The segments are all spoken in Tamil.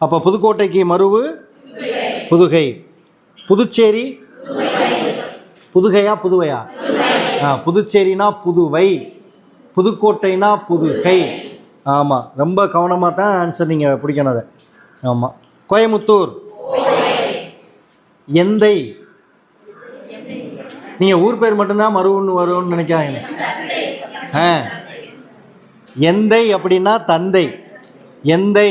அப்போ புதுக்கோட்டைக்கு மருவு புதுகை. புதுச்சேரி? புதுகையா புதுவையா? ஆ புதுச்சேரினா புதுவை. புதுக்கோட்டைனா புதுகை. ஆமாம் ரொம்ப கவனமாக தான் ஆன்சர் நீங்கள் பிடிக்கணும் அதை. ஆமாம் கோயமுத்தூர் எந்தை. நீங்கள் ஊர் பேர் மட்டும்தான் மருவுன்னு வரும்னு நினைக்காங்க ஆ. எந்தை அப்படின்னா தந்தை. எந்தை.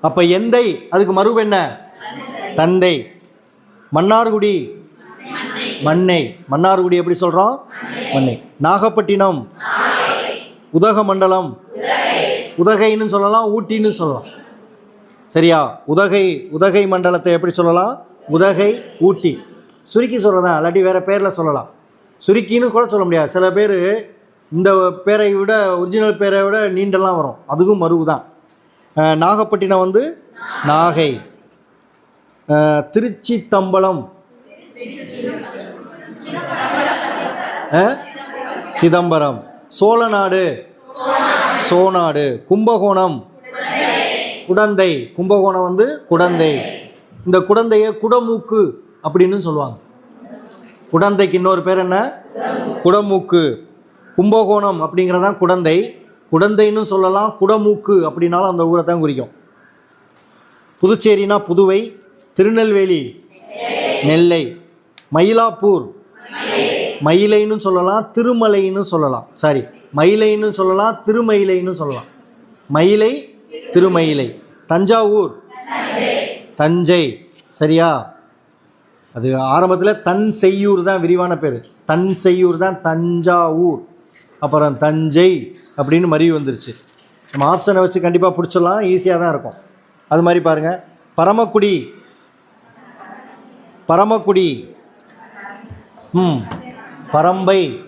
அப்போ எந்தை? அதுக்கு மறுவு என்ன? தந்தை. மன்னார்குடி? மண்ணை. மன்னார்குடி எப்படி சொல்கிறோம் மண்ணை. நாகப்பட்டினம்? உதகமண்டலம்? உதகைன்னு சொல்லலாம் ஊட்டின்னு சொல்லலாம். சரியா? உதகை உதகை மண்டலத்தை எப்படி சொல்லலாம்? உதகை ஊட்டி. சுருக்கி சொல்கிறதா இல்லாட்டி வேறு பேரில் சொல்லலாம். சுருக்கின்னு கூட சொல்ல முடியாது. சில பேர் இந்த பேரை விட ஒரிஜினல் பேரை விட நீண்டெல்லாம் வரும். அதுவும் மருவு தான் நாகப்பட்டினம் வந்து நாகை. திருச்சி தம்பலம் சிதம்பரம். சோழநாடு. சோநாடு கும்பகோணம். குடந்தை. கும்பகோணம் வந்து குடந்தை. இந்த குடந்தையை குடமூக்கு அப்படின்னு சொல்லுவாங்க. குடந்தைக்கு இன்னொரு பேர் என்ன? குடமூக்கு. கும்பகோணம் அப்படிங்கிறதான் குடந்தை. குடந்தைன்னு சொல்லலாம் குடமூக்கு அப்படின்னாலும் அந்த ஊரை தான் குறிக்கும். புதுச்சேரினா புதுவை திருநெல்வேலி நெல்லை மயிலாப்பூர் மயிலைன்னு சொல்லலாம் திருமலைன்னு சொல்லலாம். சாரி மயிலைன்னு சொல்லலாம் திருமயிலைன்னு சொல்லலாம். மயிலை திருமயிலை. தஞ்சாவூர் தஞ்சை. சரியா? அது ஆரம்பத்தில் தன் செய்யூர் தான் விரிவான பேர். தன் செய்யூர் தான் தஞ்சாவூர். அப்புறம் தஞ்சை அப்படின்னு மறிவு வந்துருச்சு. நம்ம ஆப்ஷனை வச்சு கண்டிப்பாக பிடிச்சிடலாம். ஈஸியாக தான் இருக்கும். அது மாதிரி பாருங்கள் பரமக்குடி. பரமக்குடி. ம். பரம்பை.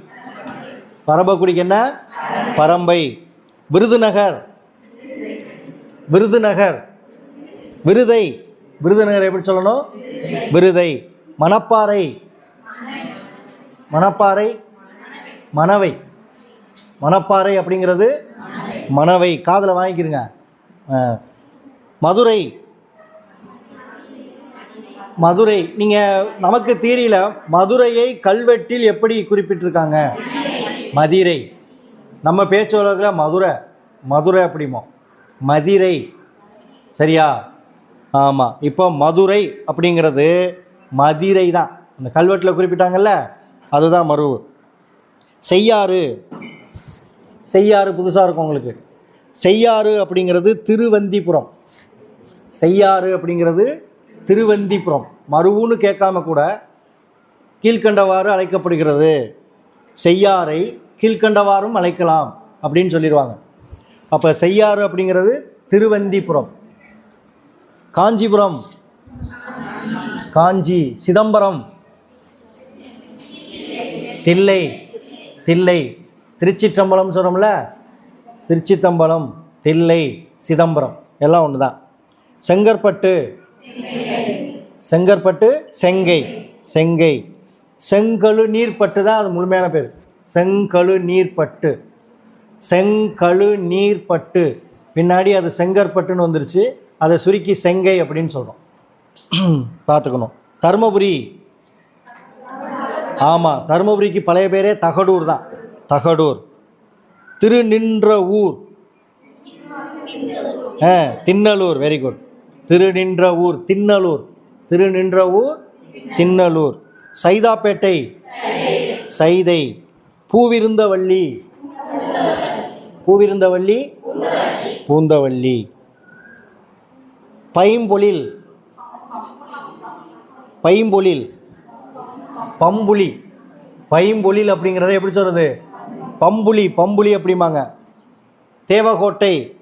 பரமக்குடிக்கு என்ன? பரம்பை. விருதுநகர். விருதுநகர். விருதை. விருதுநகர் எப்படி சொல்லணும்? விருதை. மணப்பாறை. மணப்பாறை. மணவை. மணப்பாறை அப்படிங்கிறது மணவை காதில் வாங்கிக்கிறங்க மதுரை. மதுரை. நீங்கள் நமக்கு தெரியல மதுரையை கல்வெட்டில் எப்படி குறிப்பிட்டிருக்காங்க? மதிரை. நம்ம பேச்சு உலகில் மதுரை மதுரை அப்படிமோ? மதிரை. சரியா? ஆமாம் இப்போ மதுரை அப்படிங்கிறது மதிரை தான் இந்த கல்வெட்டில் குறிப்பிட்டாங்கல்ல அதுதான் மருவு. செய்யாறு. செய்யாறு புதுசாக இருக்கும் உங்களுக்கு. செய்யாறு அப்படிங்கிறது திருவந்திபுரம். செய்யாறு அப்படிங்கிறது திருவந்திபுரம். மருவுன்னு கேட்காம கூட கீழ்க்கண்டவாறு அழைக்கப்படுகிறது. செய்யாறை கீழ்க்கண்டவாறும் அழைக்கலாம் அப்படின்னு சொல்லிடுவாங்க அப்போ செய்யாறு அப்படிங்கிறது திருவந்திபுரம். காஞ்சிபுரம். காஞ்சி. சிதம்பரம். தில்லை. தில்லை. திருச்சிற்றம்பலம் சொல்கிறோம்ல திருச்சித்தம்பலம் தில்லை சிதம்பரம். எல்லாம் ஒன்று தான் செங்கற்பட்டு. செங்கற்பட்டு செங்கை. செங்கை. செங்கழு நீர்ப்பட்டு தான் அது முழுமையான பேர். செங்கழு நீர்ப்பட்டு. செங்கழு நீர்ப்பட்டு. பின்னாடி அது செங்கற்பட்டுன்னு வந்துருச்சு. அதை சுருக்கி செங்கை அப்படின்னு சொல்கிறோம் பார்த்துக்கணும். தருமபுரி. ஆமாம் தருமபுரிக்கு பழைய பேரே தகடூர் தான். தகடூர். திருநின்ற ஊர் ஆ திண்ணலூர் வெரி குட் திருநின்ற ஊர் திண்ணலூர். திருநின்ற ஊர் திண்ணலூர். சைதாப்பேட்டை. சைதை. பூவிருந்தவள்ளி. பூவிருந்தவள்ளி. பூந்தவள்ளி. பைம்பொழில். பைம்பொழில். பம்புலி. பைம்பொழில் அப்படிங்கிறத எப்படி சொல்கிறது பம்புலி பம்புலி அப்படிம்பாங்க தேவகோட்டை.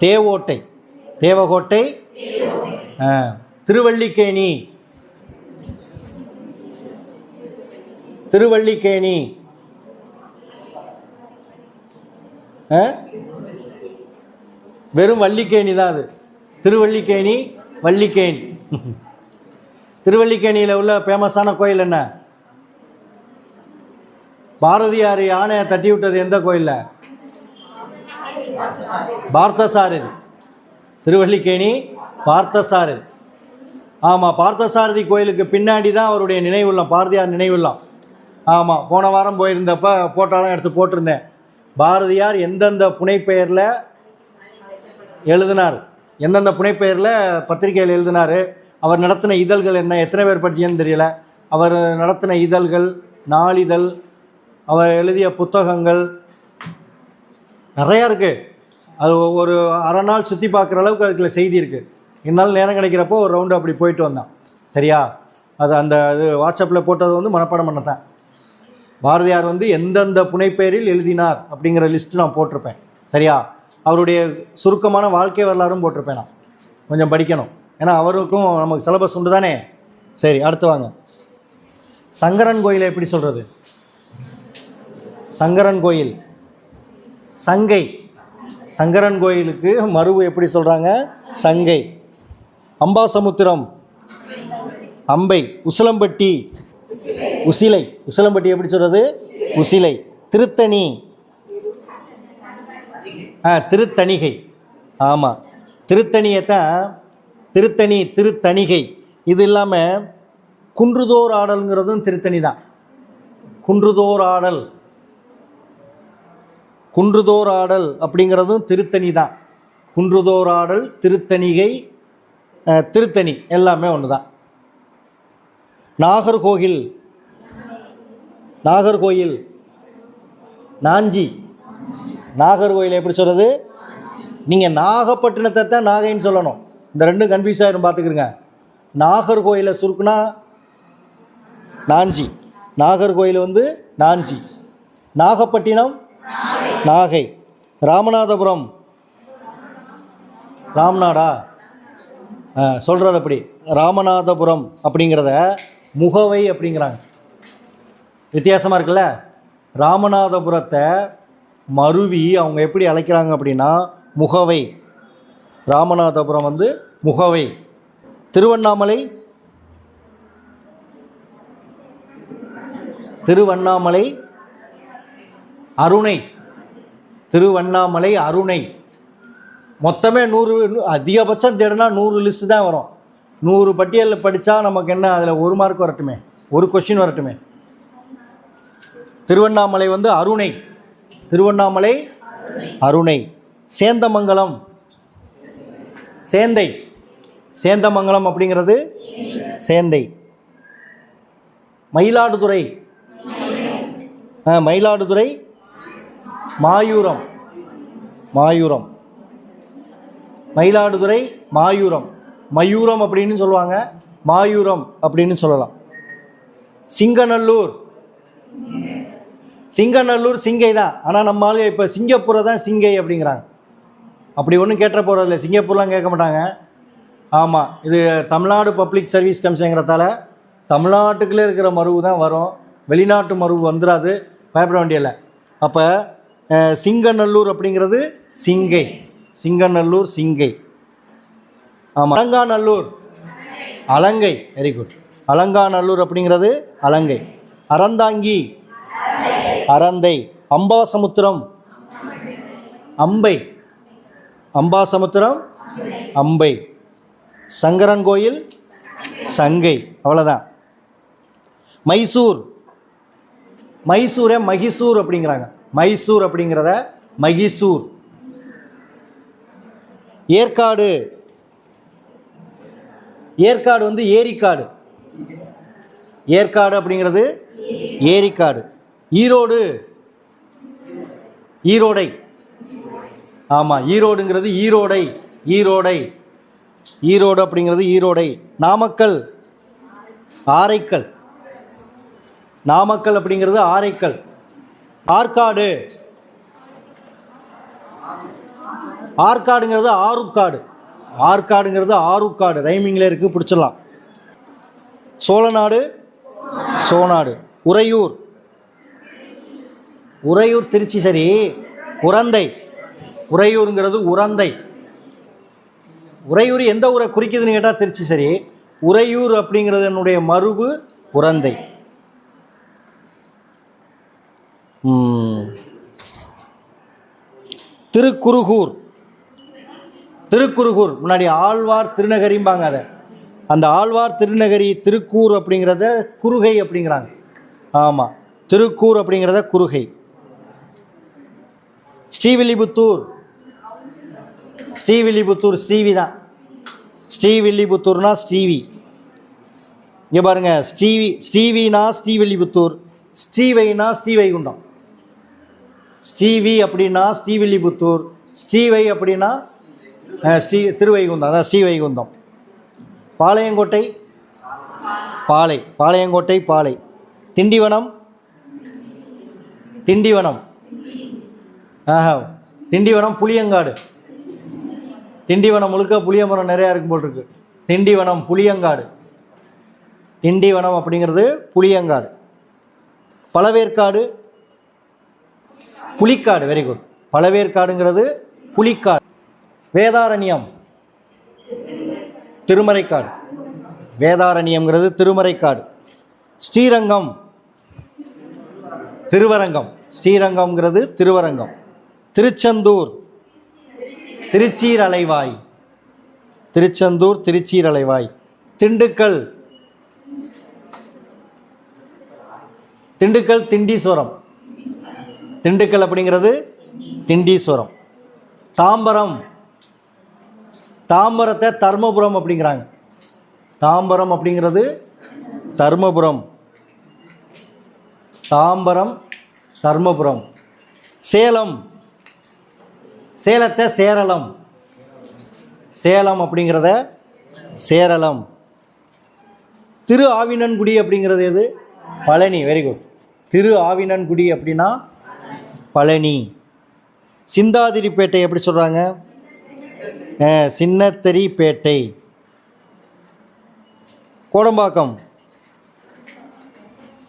தேவோட்டை. தேவகோட்டை. திருவள்ளிக்கேணி திருவள்ளிக்கேணி ஆ? வெறும் வள்ளிக்கேணி தான் அது. திருவள்ளிக்கேணி வள்ளிக்கேணி திருவள்ளிக்கேணியில் உள்ள ஃபேமஸான கோயில் என்ன? பாரதியார் யானையை தட்டி விட்டது எந்த கோயிலில்? பார்த்தசாரதி. திருவள்ளிக்கேணி பார்த்தசாரதி. ஆமாம் பார்த்தசாரதி கோயிலுக்கு பின்னாடி தான் அவருடைய நினைவுள்ளம் பாரதியார் நினைவுள்ளம். ஆமாம் போன வாரம் போயிருந்தப்ப போட்டாலும் எடுத்து போட்டிருந்தேன். பாரதியார் எந்தெந்த புனைப்பெயரில் எழுதினார்? எந்தெந்த புனைப்பெயரில் பத்திரிகையில் எழுதினார்? அவர் நடத்தின இதழ்கள் என்ன? எத்தனை பேர் படிச்சீங்கன்னு தெரியல. அவர் நடத்தின இதழ்கள் நாளிதழ் அவர் எழுதிய புத்தகங்கள் நிறையா இருக்குது அது ஒரு அரை நாள் சுற்றி பார்க்குற அளவுக்கு அதுக்குள்ள செய்தி இருக்குது இருந்தாலும் நேரம் கிடைக்கிறப்போ ஒரு ரவுண்டு அப்படி போயிட்டு வந்தான். சரியா? அது அந்த இது வாட்ஸ்அப்பில் போட்டது வந்து மனப்பாடம் பண்ணட்டேன் பாரதியார் வந்து எந்தெந்த புனைப்பெயரில் எழுதினார் அப்படிங்கிற லிஸ்ட்டு நான் போட்டிருப்பேன். சரியா? அவருடைய சுருக்கமான வாழ்க்கை வரலாறும் போட்டிருப்பேன் நான். கொஞ்சம் படிக்கணும். ஏன்னா அவருக்கும் நமக்கு சிலபஸ் உண்டு தானே? சரி அடுத்து வாங்க. சங்கரன் கோயிலை எப்படி சொல்கிறது சங்கரன் கோயில். சங்கை. சங்கரன் கோயிலுக்கு மருவு எப்படி சொல்கிறாங்க சங்கை. அம்பாசமுத்திரம். அம்பை. உசிலம்பட்டி. உசிலை. உசிலம்பட்டி எப்படி சொல்கிறது உசிலை. திருத்தணி. ஆ திருத்தணிகை. ஆமாம் திருத்தணியை தான் திருத்தணி திருத்தணிகை. இது இல்லாமல் குன்றுதோர் ஆடல்ங்கிறதும் திருத்தணி தான் குன்றுதோர் ஆடல். குன்றுதோர் ஆடல் அப்படிங்கிறதும் திருத்தணி தான். குன்றுதோர் ஆடல் திருத்தணிகை திருத்தணி எல்லாமே ஒன்று தான். நாகர்கோவில். நாகர்கோயில். நாஞ்சி. நாகர்கோயில் எப்படி சொல்கிறது நீங்கள் நாகப்பட்டினத்தை தான் நாகைன்னு சொல்லணும். இந்த ரெண்டும் கன்ஃபியூஸ் ஆயிரும் பார்த்துக்கிறங்க நாகர்கோயிலை சுருக்குனா நாஞ்சி. நாகர்கோயில் வந்து நாஞ்சி. நாகப்பட்டினம் நாகை. ராமநாதபுரம். ராம்நாடா? சொல்கிறது அப்படி. ராமநாதபுரம் அப்படிங்கிறத முகவை அப்படிங்கிறாங்க. வித்தியாசமாக இருக்குல்ல? ராமநாதபுரத்தை மருவி அவங்க எப்படி அழைக்கிறாங்க அப்படின்னா முகவை. ராமநாதபுரம் வந்து முகவை. திருவண்ணாமலை? திருவண்ணாமலை அருணை. திருவண்ணாமலை அருணை. மொத்தமே நூறு அதிகபட்சம் தேடினா நூறு லிஸ்ட்டு தான் வரும். நூறு பட்டியலில் படித்தா நமக்கு என்ன அதில் ஒரு மார்க் வரட்டுமே. ஒரு கொஷின் வரட்டுமே. திருவண்ணாமலை வந்து அருணை. திருவண்ணாமலை அருணை. சேந்தமங்கலம். சேந்தை. சேந்தமங்கலம் அப்படிங்கிறது சேந்தை. மயிலாடுதுறை. மயிலாடுதுறை மாயூரம். மாயூரம். மயிலாடுதுறை மாயூரம். மயூரம் அப்படின்னு சொல்லுவாங்க. மாயூரம் அப்படின்னு சொல்லலாம். சிங்கநல்லூர். சிங்கநல்லூர் சிங்கை தான். ஆனால் நம்ம ஆளுங்க இப்போ சிங்கப்பூரை தான் சிங்கை அப்படிங்கிறாங்க. அப்படி ஒன்றும் கேட்ட போகிறதில்ல சிங்கப்பூர்லாம் கேட்க மாட்டாங்க. ஆமாம் இது தமிழ்நாடு பப்ளிக் சர்வீஸ் கமிஷனுங்கிறதால தமிழ்நாட்டுக்குள்ளே இருக்கிற மருவு தான் வரும். வெளிநாட்டு மருவு வந்துடாது பயப்பட வேண்டியதில்லை. அப்போ சிங்கநல்லூர் அப்படிங்கிறது சிங்கை. சிங்கநல்லூர் சிங்கை. ஆமாம் அலங்காநல்லூர். அலங்கை. வெரி குட் அலங்காநல்லூர் அப்படிங்கிறது அலங்கை. அறந்தாங்கி. அறந்தை. அம்பாசமுத்திரம். அம்பை. அம்பாசமுத்திரம். அம்பை. சங்கரன் கோயில். சங்கை. அவ்வளோதான் மைசூர். மைசூரை மகிசூர் அப்படிங்கிறாங்க. மைசூர் அப்படிங்கிறத மகிசூர். ஏற்காடு. ஏற்காடு வந்து ஏரிக்காடு. ஏற்காடு அப்படிங்கிறது ஏரிக்காடு. ஈரோடு. ஈரோடை. ஆமாம் ஈரோடுங்கிறது ஈரோடை. ஈரோடை. ஈரோடு அப்படிங்கிறது ஈரோடை. நாமக்கல். ஆரைக்கல். நாமக்கல் அப்படிங்கிறது ஆரைக்கல். ஆற்காடு. ஆற்காடுங்கிறது ஆறுக்காடு. ஆற்காடுங்கிறது ஆறுக்காடு. ரைமிங்கில் இருக்குது பிடிச்சிடலாம். சோழநாடு சோநாடு உறையூர். உறையூர் திருச்சி சரி. உரந்தை. உறையூருங்கிறது உரந்தை. உறையூர் எந்த ஊரை குறிக்குதுன்னு கேட்டால் திருச்சி சரி. உறையூர் அப்படிங்கிறது என்னுடைய மருவு உரந்தை ம். திருக்குறுகூர் திருக்குறுகூர் முன்னாடி ஆழ்வார் திருநகரிம்பாங்க அதை. அந்த ஆழ்வார் திருநகரி திருக்கூர் அப்படிங்கிறத குறுகை அப்படிங்கிறாங்க. ஆமாம் திருக்கூர் அப்படிங்கிறத குறுகை. ஸ்ரீவில்லிபுத்தூர். ஸ்ரீவில்லிபுத்தூர் ஸ்ரீவி தான். ஸ்ரீவில்லிபுத்தூர்னா ஸ்ரீவி. இங்கே பாருங்க ஸ்ரீவி ஸ்ரீவினா ஸ்ரீவில்லிபுத்தூர் ஸ்ரீவைனா ஸ்ரீவைகுண்டம். ஸ்ரீவி அப்படின்னா ஸ்ரீவில்லிபுத்தூர் ஸ்ரீவை அப்படின்னா ஸ்ரீ திருவைகுந்தம் அதான் ஸ்ரீவைகுந்தம் பாளையங்கோட்டை பாலை பாளையங்கோட்டை பாலை திண்டிவனம் திண்டிவனம். ஆஹா திண்டிவனம் புளியங்காடு. திண்டிவனம் முழுக்க புளியமரம் நிறையா இருக்கும் போல் இருக்கு. திண்டிவனம் புளியங்காடு. திண்டிவனம் அப்படிங்கிறது புளியங்காடு. பழவேற்காடு புலிக்காடு வெரி குட் பழவேற்காடுங்கிறது புலிக்காடு. வேதாரண்யம். திருமறைக்காடு. வேதாரண்யம்ங்கிறது திருமறைக்காடு. ஸ்ரீரங்கம். திருவரங்கம். ஸ்ரீரங்கம்ங்கிறது திருவரங்கம். திருச்செந்தூர். திருச்சீரலைவாய். திருச்செந்தூர் திருச்சீரலைவாய். திண்டுக்கல். திண்டுக்கல் திண்டீஸ்வரம். திண்டுக்கல் அப்படிங்கிறது திண்டீஸ்வரம். தாம்பரம். தாம்பரத்தை தர்மபுரம் அப்படிங்கிறாங்க. தாம்பரம் அப்படிங்கிறது தர்மபுரம். தாம்பரம் தர்மபுரம். சேலம். சேலத்தை சேரளம். சேலம் அப்படிங்கிறத சேரளம். திரு ஆவினன்குடி அப்படிங்கிறது எது? பழனி. வெரி குட் திரு ஆவினன்குடி அப்படின்னா பழனி. சிந்தாதிரிப்பேட்டை எப்படி சொல்கிறாங்க சின்னத்தரிப்பேட்டை. கோடம்பாக்கம்.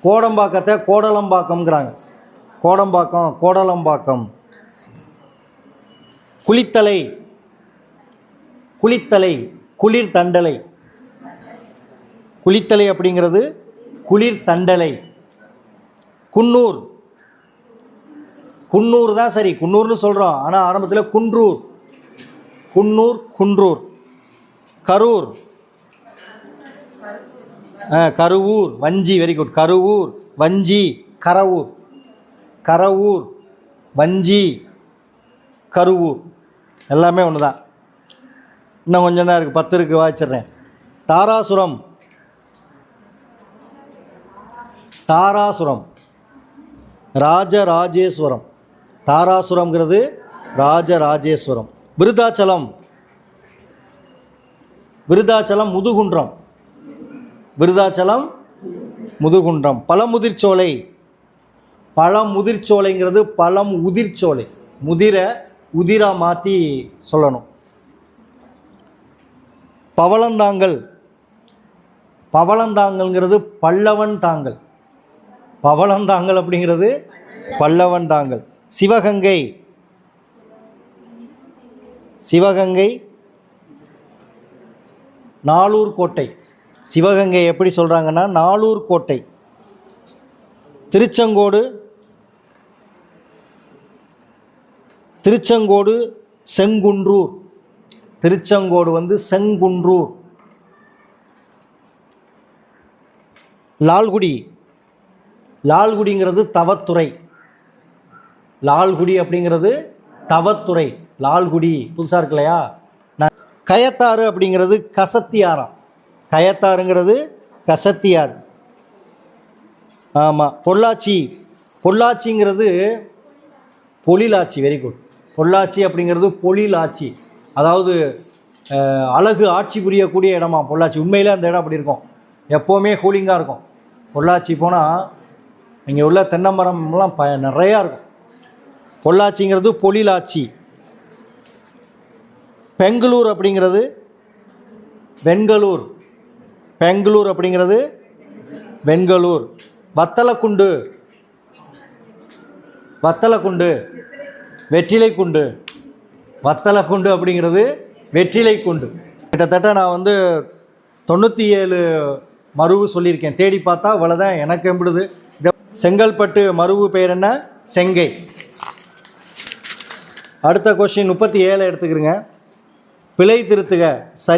கோடம்பாக்கத்தை கோடலம்பாக்கம்ங்கிறாங்க. கோடம்பாக்கம் கோடலம்பாக்கம். குளித்தலை. குளித்தலை குளிர் தண்டலை குளித்தலை அப்படிங்கிறது குளிர் தண்டலை குன்னூர். குன்னூர் தான் சரி குன்னூர்னு சொல்கிறோம் ஆனால் ஆரம்பத்தில் குன்றூர். குன்னூர் குன்றூர். கரூர். ஆ, கருவூர். வஞ்சி வெரி குட் கருவூர் வஞ்சி கரவூர். கரவூர் வஞ்சி கருவூர். எல்லாமே ஒன்று தான் இன்னும் கொஞ்சம் தான் இருக்குது பத்து இருக்குது வாய்ச்சிட்றேன். தாராசுரம். தாராசுரம். ராஜராஜேஸ்வரம். தாராசுரம்ங்கிறது ராஜராஜேஸ்வரம். விருதாச்சலம். விருதாச்சலம் முதுகுன்றம். விருதாச்சலம் முதுகுன்றம். பழமுதிர்ச்சோலை. பழமுதிர்ச்சோலைங்கிறது பழம் உதிர்ச்சோலை. முதிர உதிரா மாற்றி சொல்லணும். பவளந்தாங்கல். பவளந்தாங்கல்ங்கிறது பல்லவன் தாங்கல். பவளந்தாங்கல் அப்படிங்கிறது பல்லவன் தாங்கல். சிவகங்கை. சிவகங்கை. நாளூர் கோட்டை. சிவகங்கை எப்படி சொல்கிறாங்கன்னா நாளூர் கோட்டை. திருச்செங்கோடு. திருச்செங்கோடு செங்குன்றூர். திருச்செங்கோடு வந்து செங்குன்றூர். லால்குடி. லால்குடிங்கிறது தவத்துறை. லால்குடி அப்படிங்கிறது தவத்துறை. லால்குடி புதுசாக இருக்கு இல்லையா? நான் கயத்தாறு அப்படிங்கிறது கசத்தியாராம். கயத்தாறுங்கிறது கசத்தியார். ஆமாம் பொள்ளாச்சி. பொள்ளாச்சிங்கிறது பொழிலாச்சி வெரி குட் பொள்ளாச்சி அப்படிங்கிறது பொழிலாச்சி. அதாவது அழகு ஆட்சி புரியக்கூடிய இடமா? பொள்ளாச்சி. உண்மையிலே அந்த இடம் அப்படி இருக்கும். எப்போவுமே கூலிங்காக இருக்கும். பொள்ளாச்சி போனால் இங்கே உள்ள தென்னை மரம்லாம் ப நிறையா இருக்கும். பொள்ளாச்சிங்கிறது பொழிலாச்சி. பெங்களூர் அப்படிங்கிறது வெண்களூர் பெங்களூர் அப்படிங்கிறது வெண்களூர் வத்தலக்குண்டு. வத்தலக்குண்டு. வெற்றிலைக்குண்டு. வத்தலக்குண்டு அப்படிங்கிறது வெற்றிலைக்குண்டு. கிட்டத்தட்ட நான் வந்து தொண்ணூற்றி ஏழு மருவு சொல்லியிருக்கேன். தேடி பார்த்தா இவ்வளோதான் எனக்கு எம்பிடுது. இந்த செங்கல்பட்டு மருவு பெயர் என்ன? செங்கை. அடுத்த கொஸ்டின் முப்பத்தி ஏழை எடுத்துக்கிறேங்க பிழை திருத்துக. சரி.